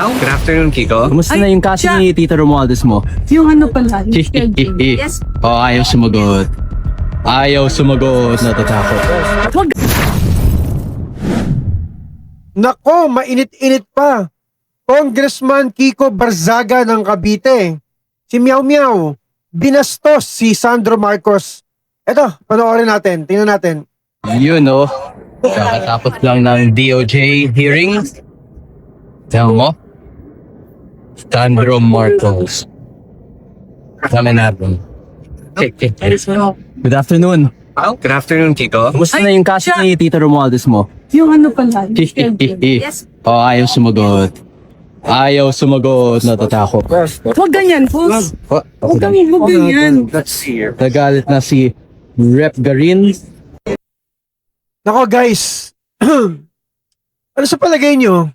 Good afternoon, Kiko. Kumusta na yung kaso siya. ni Tita Romualdez mo? Yung ano pala, yung schedule. yes. Oh, ayaw sumagot. Ayaw sumagot. Natatakot. Wag Nako, mainit-init pa. Congressman Kiko Barzaga ng Cavite. Si Miao Miao. Binastos si Sandro Marcos. Eto, panoorin natin. Tingnan natin. Yun, oh. Kakatapos lang ng DOJ hearing. Tell mo? Sandro Marcos. Kami natin. Good afternoon. Good afternoon, Kiko. Kumusta na yung kaso siya. ni Tita Romualdez mo? yung ano pala, schedule. Oh, ayaw sumagot. Ayaw sumagot. Natatakot. Wag ganyan, boss. Oh, Wag ganyan, wag ganyan. Nagalit na si Rep Garin. Nako guys, ano sa palagay nyo?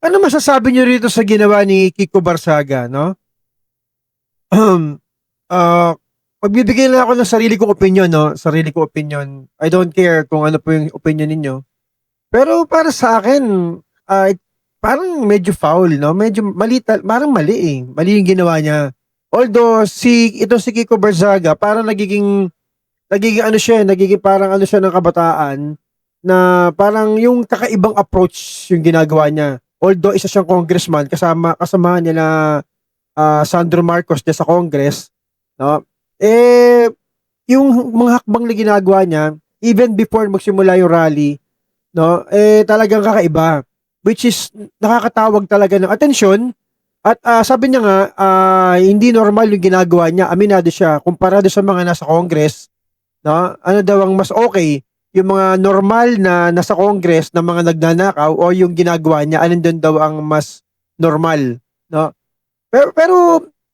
Ano masasabi nyo rito sa ginawa ni Kiko Barsaga, no? Um, uh, magbibigay lang ako ng sarili kong opinion, no? Sarili kong opinion. I don't care kung ano po yung opinion ninyo. Pero para sa akin, ah, parang medyo foul, no? Medyo mali, parang mali eh. Mali yung ginawa niya. Although, si, ito si Kiko Barzaga, parang nagiging nagiging ano siya, nagiging parang ano siya ng kabataan na parang yung kakaibang approach yung ginagawa niya. Although isa siyang congressman, kasama kasama niya na ah, Sandro Marcos niya sa Congress, no? Eh yung mga hakbang na ginagawa niya even before magsimula yung rally, no? Eh talagang kakaiba which is nakakatawag talaga ng atensyon at ah, sabi niya nga ah, hindi normal yung ginagawa niya. Aminado siya kumpara doon sa mga nasa Congress no? Ano daw ang mas okay? Yung mga normal na nasa Congress na mga nagnanakaw o yung ginagawa niya, alin doon daw ang mas normal, no? Pero, pero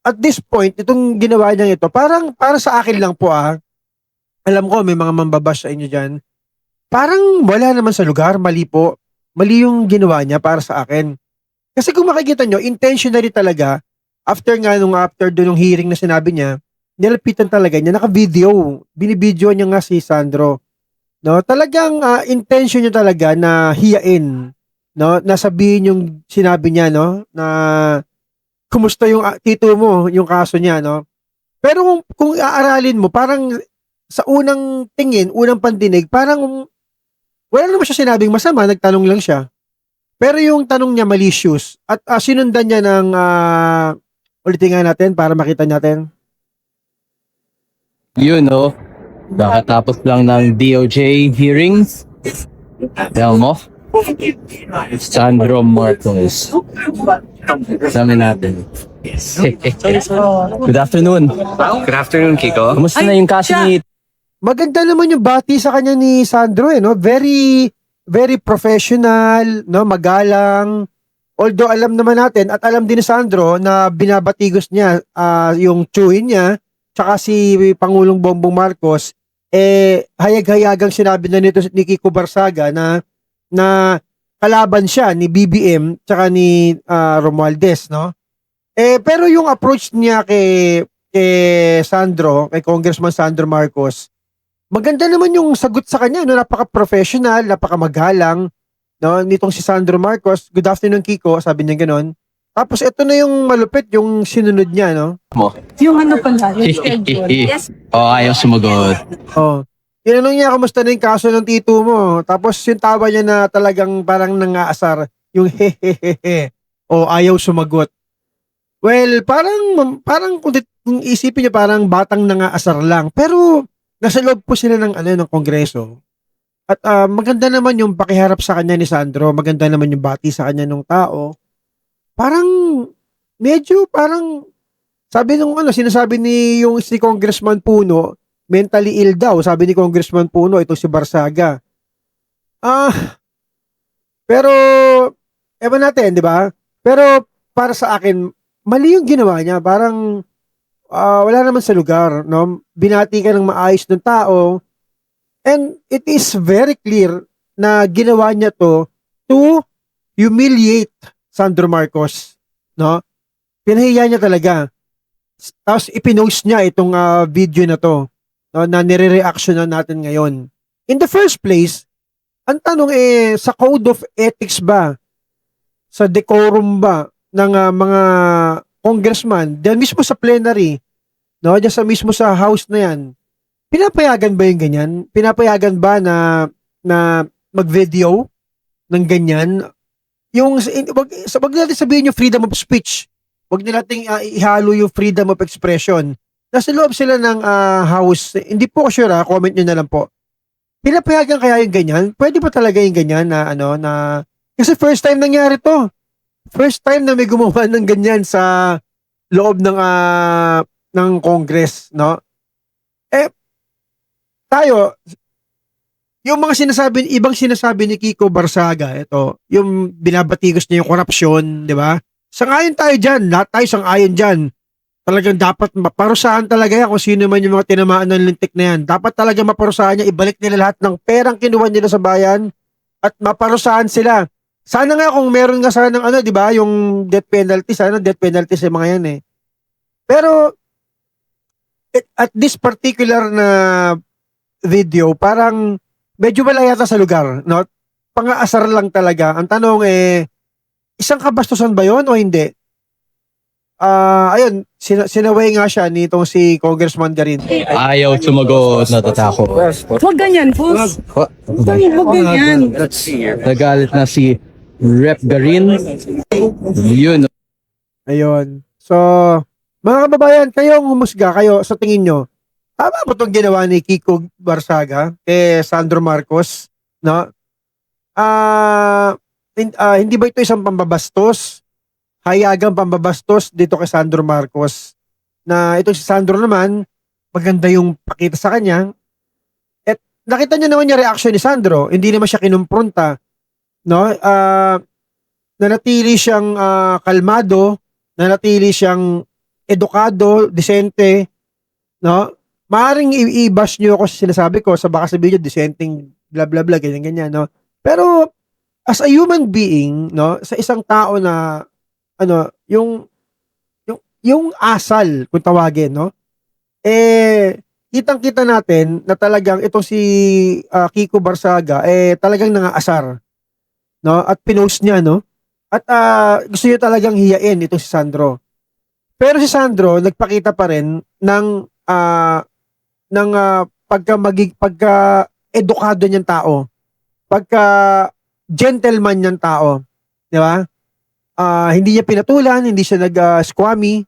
at this point, itong ginawa niya ito, parang para sa akin lang po ah. Alam ko may mga mambabash sa inyo diyan. Parang wala naman sa lugar, mali po. Mali yung ginawa niya para sa akin. Kasi kung makikita nyo, intentionally talaga, after nga nung after doon ng hearing na sinabi niya, nilapitan talaga niya, naka-video. Binibidyo niya nga si Sandro. No, talagang ah, intention niya talaga na hiyain, no, nasabihin yung sinabi niya, no, na kumusta yung ah, tito mo, yung kaso niya, no. Pero kung, kung aaralin mo, parang sa unang tingin, unang pandinig, parang wala naman siya sinabing masama, nagtanong lang siya. Pero yung tanong niya malicious at ah, sinundan niya ng ah, ulitin nga natin para makita natin. Yun, oh. Kakatapos lang ng DOJ hearings. Tell mo? Sandro Marcos. Kami natin. Good afternoon. Good afternoon, Kiko. Kumusta Ay, na yung kaso ni maganda naman yung bati sa kanya ni Sandro eh, no? Very, very professional, no? Magalang. Although alam naman natin at alam din ni Sandro na binabatigos niya ah, yung chewin niya tsaka si Pangulong Bongbong Marcos eh hayag-hayagang sinabi na nito ni Kiko Barsaga na na kalaban siya ni BBM tsaka ni ah, Romualdez, no? Eh pero yung approach niya kay kay Sandro, kay Congressman Sandro Marcos, maganda naman yung sagot sa kanya, no? Napaka-professional, napaka-magalang, no? Nitong si Sandro Marcos, good afternoon Kiko, sabi niya ganun. Tapos ito na yung malupit, yung sinunod niya, no? Yung ano pala, yung schedule. Oh, ayaw sumagot. Oh. Tinanong niya, kamusta na yung kaso ng tito mo? Tapos yung tawa niya na talagang parang nangaasar, yung hehehehe. O ayaw sumagot. Well, parang, parang kung, kung isipin niya parang batang nangaasar lang. Pero, nasa loob po sila ng, ano, ng kongreso. At ah, maganda naman yung pakiharap sa kanya ni Sandro. Maganda naman yung bati sa kanya ng tao. Parang, medyo parang, sabi nung ano, sinasabi ni yung si Congressman Puno, mentally ill daw, sabi ni Congressman Puno, ito si Barsaga. Ah, pero, ewan natin, di ba? Pero, para sa akin, mali yung ginawa niya. Parang, ah, wala naman sa lugar, no? Binati ka ng maayos ng tao, and it is very clear na ginawa niya to to humiliate Sandro Marcos, no? Pinahiya niya talaga. Tapos ipinost niya itong ah, video na to no, na nire-reaction na natin ngayon. In the first place, ang tanong eh, sa code of ethics ba, sa decorum ba ng ah, mga congressman, diyan mismo sa plenary, no, diyan sa mismo sa house na yan, pinapayagan ba yung ganyan? Pinapayagan ba na na mag-video ng ganyan? Yung wag, wag natin sabihin yung freedom of speech. Wag nila nating ah, ihalo yung freedom of expression. Nasa loob sila ng ah, house. Hindi po ko sure ah, comment nyo na lang po. Pinapayagan kaya yung ganyan? Pwede ba talaga yung ganyan na ano na kasi first time nangyari to. First time na may gumawa ng ganyan sa loob ng ah, ng Congress, no? Eh tayo yung mga sinasabi, ibang sinasabi ni Kiko Barsaga, ito, yung binabatikos niya yung korupsyon, di ba? Sangayon tayo dyan, lahat tayo sangayon dyan. Talagang dapat maparusahan talaga yan kung sino man yung mga tinamaan ng lintik na yan. Dapat talaga maparusahan niya, ibalik nila lahat ng perang kinuha nila sa bayan at maparusahan sila. Sana nga kung meron nga sana ng ano, di ba, yung death penalty, sana death penalty sa mga yan eh. Pero, at- at this particular na video, parang medyo wala yata sa lugar, no? Pang-aasar lang talaga. Ang tanong eh, isang kabastusan ba yon o hindi? Ah, ayun, sina- sinaway nga siya nitong si Congressman Garin. Ayaw sumagot, natatakot. Huwag ganyan, boss. Wa- Huwag ganyan. Nagalit na si Rep Garin. Yun. Ayun. So, mga kababayan, kayo ang humusga kayo sa tingin nyo. Tama ba itong ginawa ni Kiko Barsaga kay Sandro Marcos? No? Ah, hin- ah, hindi ba ito isang pambabastos? Hayagang pambabastos dito kay Sandro Marcos. Na ito si Sandro naman, maganda yung pakita sa kanya. At nakita niyo naman yung reaction ni Sandro. Hindi naman siya kinumpronta. No? Ah, nanatili siyang ah, kalmado, nanatili siyang edukado, desente, no? Maaring i-bash nyo ako sa sinasabi ko, sa baka sabihin nyo, disenteng blah blah blah, ganyan ganyan, no? Pero, as a human being, no, sa isang tao na, ano, yung, yung, yung asal, kung tawagin, no? Eh, kitang-kita natin na talagang itong si ah, Kiko Barsaga, eh, talagang nangaasar, no? At pinost niya, no? At ah, gusto niya talagang hiyain itong si Sandro. Pero si Sandro nagpakita pa rin ng ah ng ah, pagka magig pagka edukado niyang tao. Pagka gentleman niyang tao, 'di ba? Ah, hindi niya pinatulan, hindi siya nag ah, squammy.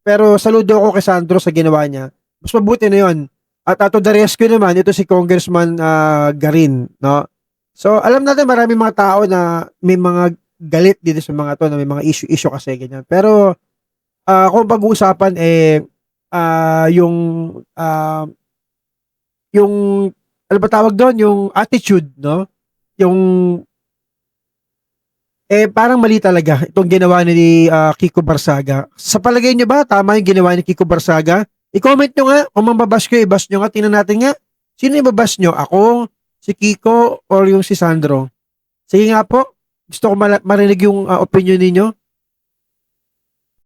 Pero saludo ako kay Sandro sa ginawa niya. Mas mabuti na 'yon. At ato the rescue naman ito si Congressman ah, Garin, no? So alam natin marami mga tao na may mga galit dito sa mga to na may mga issue-issue kasi ganyan. Pero ah kung pag-uusapan eh ah yung ah yung ano ba tawag doon? Yung attitude no? Yung eh parang mali talaga itong ginawa ni ah, Kiko Barsaga. Sa palagay niyo ba tama yung ginawa ni Kiko Barsaga? I-comment nyo nga kung mababash ko i-bash nyo nga tingnan natin nga. Sino yung babash nyo ako si Kiko or yung si Sandro? Sige nga po gusto ko marinig yung ah, opinion ninyo